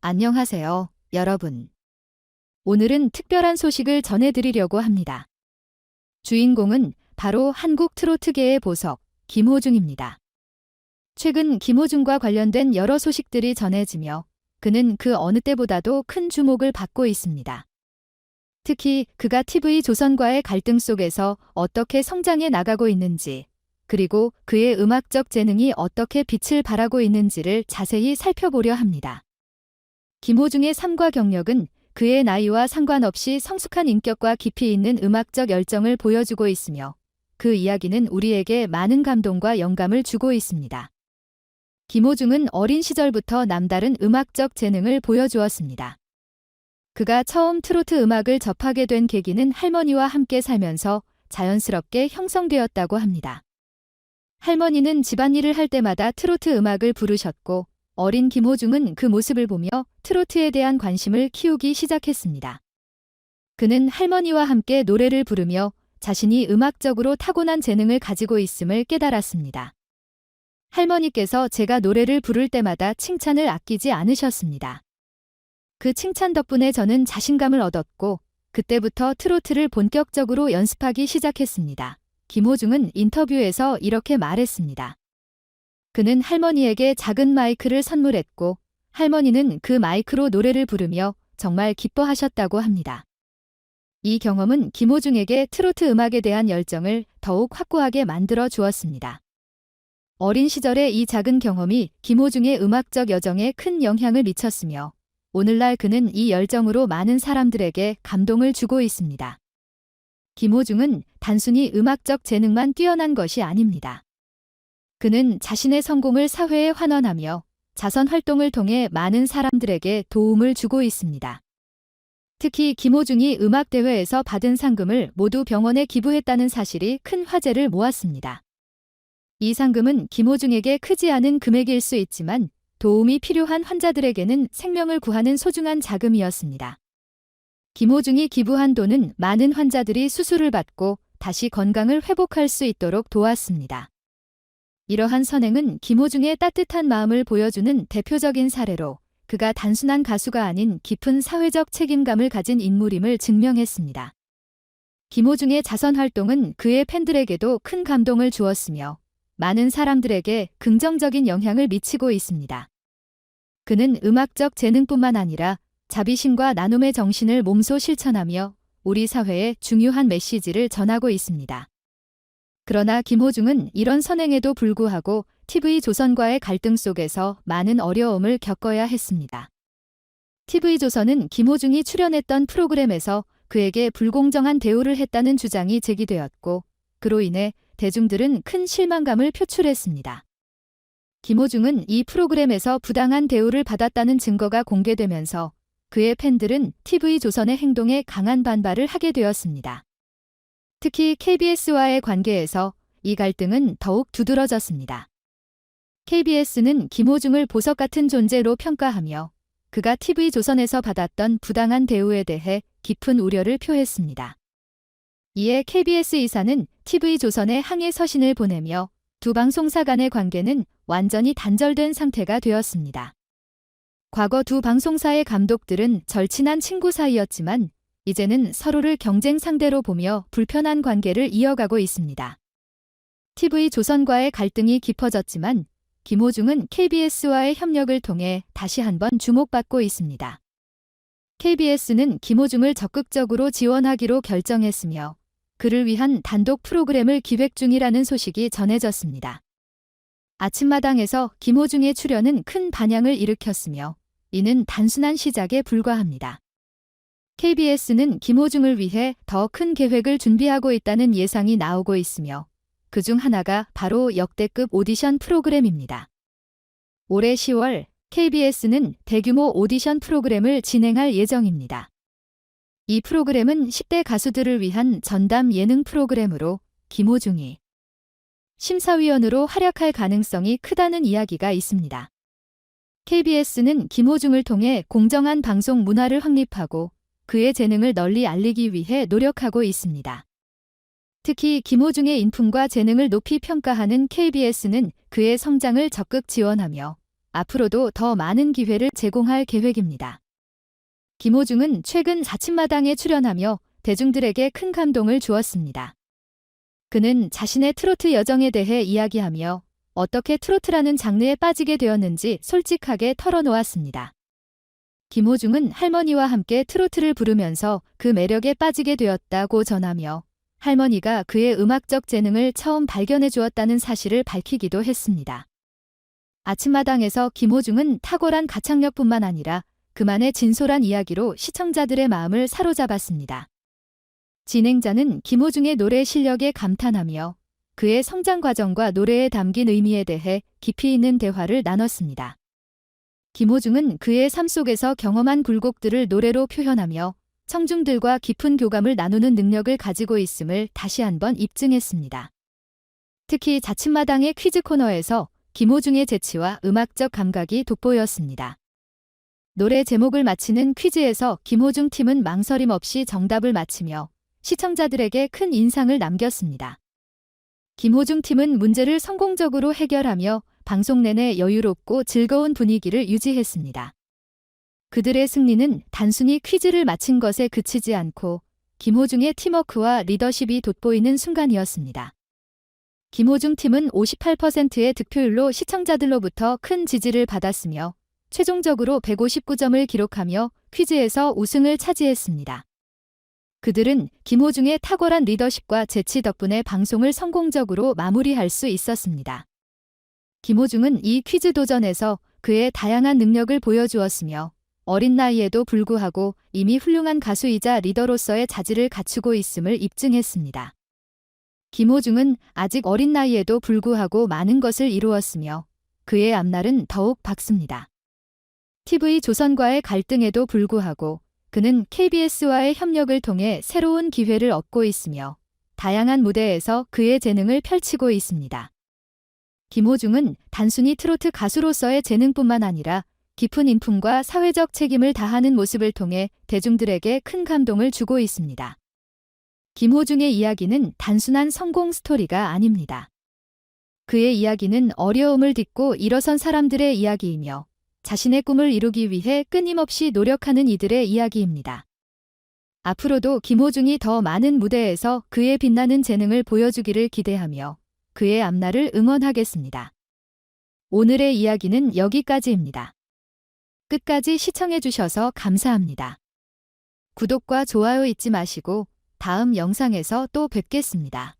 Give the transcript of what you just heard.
안녕하세요, 여러분. 오늘은 특별한 소식을 전해드리려고 합니다. 주인공은 바로 한국 트로트계의 보석, 김호중입니다. 최근 김호중과 관련된 여러 소식들이 전해지며 그는 그 어느 때보다도 큰 주목을 받고 있습니다. 특히 그가 TV 조선과의 갈등 속에서 어떻게 성장해 나가고 있는지, 그리고 그의 음악적 재능이 어떻게 빛을 발하고 있는지를 자세히 살펴보려 합니다. 김호중의 삶과 경력은 그의 나이와 상관없이 성숙한 인격과 깊이 있는 음악적 열정을 보여주고 있으며 그 이야기는 우리에게 많은 감동과 영감을 주고 있습니다. 김호중은 어린 시절부터 남다른 음악적 재능을 보여주었습니다. 그가 처음 트로트 음악을 접하게 된 계기는 할머니와 함께 살면서 자연스럽게 형성되었다고 합니다. 할머니는 집안일을 할 때마다 트로트 음악을 부르셨고 어린 김호중은 그 모습을 보며 트로트에 대한 관심을 키우기 시작했습니다. 그는 할머니와 함께 노래를 부르며 자신이 음악적으로 타고난 재능을 가지고 있음을 깨달았습니다. 할머니께서 제가 노래를 부를 때마다 칭찬을 아끼지 않으셨습니다. 그 칭찬 덕분에 저는 자신감을 얻었고 그때부터 트로트를 본격적으로 연습하기 시작했습니다. 김호중은 인터뷰에서 이렇게 말했습니다. 그는 할머니에게 작은 마이크를 선물했고 할머니는 그 마이크로 노래를 부르며 정말 기뻐하셨다고 합니다. 이 경험은 김호중에게 트로트 음악에 대한 열정을 더욱 확고하게 만들어 주었습니다. 어린 시절의 이 작은 경험이 김호중의 음악적 여정에 큰 영향을 미쳤으며 오늘날 그는 이 열정으로 많은 사람들에게 감동을 주고 있습니다. 김호중은 단순히 음악적 재능만 뛰어난 것이 아닙니다. 그는 자신의 성공을 사회에 환원하며 자선 활동을 통해 많은 사람들에게 도움을 주고 있습니다. 특히 김호중이 음악대회에서 받은 상금을 모두 병원에 기부했다는 사실이 큰 화제를 모았습니다. 이 상금은 김호중에게 크지 않은 금액일 수 있지만 도움이 필요한 환자들에게는 생명을 구하는 소중한 자금이었습니다. 김호중이 기부한 돈은 많은 환자들이 수술을 받고 다시 건강을 회복할 수 있도록 도왔습니다. 이러한 선행은 김호중의 따뜻한 마음을 보여주는 대표적인 사례로 그가 단순한 가수가 아닌 깊은 사회적 책임감을 가진 인물임을 증명했습니다. 김호중의 자선 활동은 그의 팬들에게도 큰 감동을 주었으며 많은 사람들에게 긍정적인 영향을 미치고 있습니다. 그는 음악적 재능뿐만 아니라 자비심과 나눔의 정신을 몸소 실천하며 우리 사회에 중요한 메시지를 전하고 있습니다. 그러나 김호중은 이런 선행에도 불구하고 TV조선과의 갈등 속에서 많은 어려움을 겪어야 했습니다. TV조선은 김호중이 출연했던 프로그램에서 그에게 불공정한 대우를 했다는 주장이 제기되었고, 그로 인해 대중들은 큰 실망감을 표출했습니다. 김호중은 이 프로그램에서 부당한 대우를 받았다는 증거가 공개되면서 그의 팬들은 TV조선의 행동에 강한 반발을 하게 되었습니다. 특히 KBS와의 관계에서 이 갈등은 더욱 두드러졌습니다. KBS는 김호중을 보석 같은 존재로 평가하며 그가 TV조선에서 받았던 부당한 대우에 대해 깊은 우려를 표했습니다. 이에 KBS 이사는 TV조선에 항해 서신을 보내며 두 방송사 간의 관계는 완전히 단절된 상태가 되었습니다. 과거 두 방송사의 감독들은 절친한 친구 사이였지만 이제는 서로를 경쟁 상대로 보며 불편한 관계를 이어가고 있습니다. TV조선과의 갈등이 깊어졌지만 김호중은 KBS와의 협력을 통해 다시 한번 주목받고 있습니다. KBS는 김호중을 적극적으로 지원하기로 결정했으며 그를 위한 단독 프로그램을 기획 중이라는 소식이 전해졌습니다. 아침마당에서 김호중의 출연은 큰 반향을 일으켰으며 이는 단순한 시작에 불과합니다. KBS는 김호중을 위해 더 큰 계획을 준비하고 있다는 예상이 나오고 있으며 그 중 하나가 바로 역대급 오디션 프로그램입니다. 올해 10월 KBS는 대규모 오디션 프로그램을 진행할 예정입니다. 이 프로그램은 10대 가수들을 위한 전담 예능 프로그램으로 김호중이 심사위원으로 활약할 가능성이 크다는 이야기가 있습니다. KBS는 김호중을 통해 공정한 방송 문화를 확립하고 그의 재능을 널리 알리기 위해 노력하고 있습니다. 특히 김호중의 인품과 재능을 높이 평가하는 KBS는 그의 성장을 적극 지원하며 앞으로도 더 많은 기회를 제공할 계획입니다. 김호중은 최근 자칫마당에 출연하며 대중들에게 큰 감동을 주었습니다. 그는 자신의 트로트 여정에 대해 이야기하며 어떻게 트로트라는 장르에 빠지게 되었는지 솔직하게 털어놓았습니다. 김호중은 할머니와 함께 트로트를 부르면서 그 매력에 빠지게 되었다고 전하며 할머니가 그의 음악적 재능을 처음 발견해 주었다는 사실을 밝히기도 했습니다. 아침마당에서 김호중은 탁월한 가창력뿐만 아니라 그만의 진솔한 이야기로 시청자들의 마음을 사로잡았습니다. 진행자는 김호중의 노래 실력에 감탄하며 그의 성장 과정과 노래에 담긴 의미에 대해 깊이 있는 대화를 나눴습니다. 김호중은 그의 삶 속에서 경험한 굴곡들을 노래로 표현하며 청중들과 깊은 교감을 나누는 능력을 가지고 있음을 다시 한번 입증했습니다. 특히 자칫마당의 퀴즈 코너에서 김호중의 재치와 음악적 감각이 돋보였습니다. 노래 제목을 맞히는 퀴즈에서 김호중 팀은 망설임 없이 정답을 맞히며 시청자들에게 큰 인상을 남겼습니다. 김호중 팀은 문제를 성공적으로 해결하며 방송 내내 여유롭고 즐거운 분위기를 유지했습니다. 그들의 승리는 단순히 퀴즈를 마친 것에 그치지 않고 김호중의 팀워크와 리더십이 돋보이는 순간이었습니다. 김호중 팀은 58%의 득표율로 시청자들로부터 큰 지지를 받았으며 최종적으로 159점을 기록하며 퀴즈에서 우승을 차지했습니다. 그들은 김호중의 탁월한 리더십과 재치 덕분에 방송을 성공적으로 마무리할 수 있었습니다. 김호중은 이 퀴즈 도전에서 그의 다양한 능력을 보여주었으며 어린 나이에도 불구하고 이미 훌륭한 가수이자 리더로서의 자질을 갖추고 있음을 입증했습니다. 김호중은 아직 어린 나이에도 불구하고 많은 것을 이루었으며 그의 앞날은 더욱 밝습니다. TV 조선과의 갈등에도 불구하고 그는 KBS와의 협력을 통해 새로운 기회를 얻고 있으며 다양한 무대에서 그의 재능을 펼치고 있습니다. 김호중은 단순히 트로트 가수로서의 재능뿐만 아니라 깊은 인품과 사회적 책임을 다하는 모습을 통해 대중들에게 큰 감동을 주고 있습니다. 김호중의 이야기는 단순한 성공 스토리가 아닙니다. 그의 이야기는 어려움을 딛고 일어선 사람들의 이야기이며 자신의 꿈을 이루기 위해 끊임없이 노력하는 이들의 이야기입니다. 앞으로도 김호중이 더 많은 무대에서 그의 빛나는 재능을 보여주기를 기대하며 그의 앞날을 응원하겠습니다. 오늘의 이야기는 여기까지입니다. 끝까지 시청해주셔서 감사합니다. 구독과 좋아요 잊지 마시고 다음 영상에서 또 뵙겠습니다.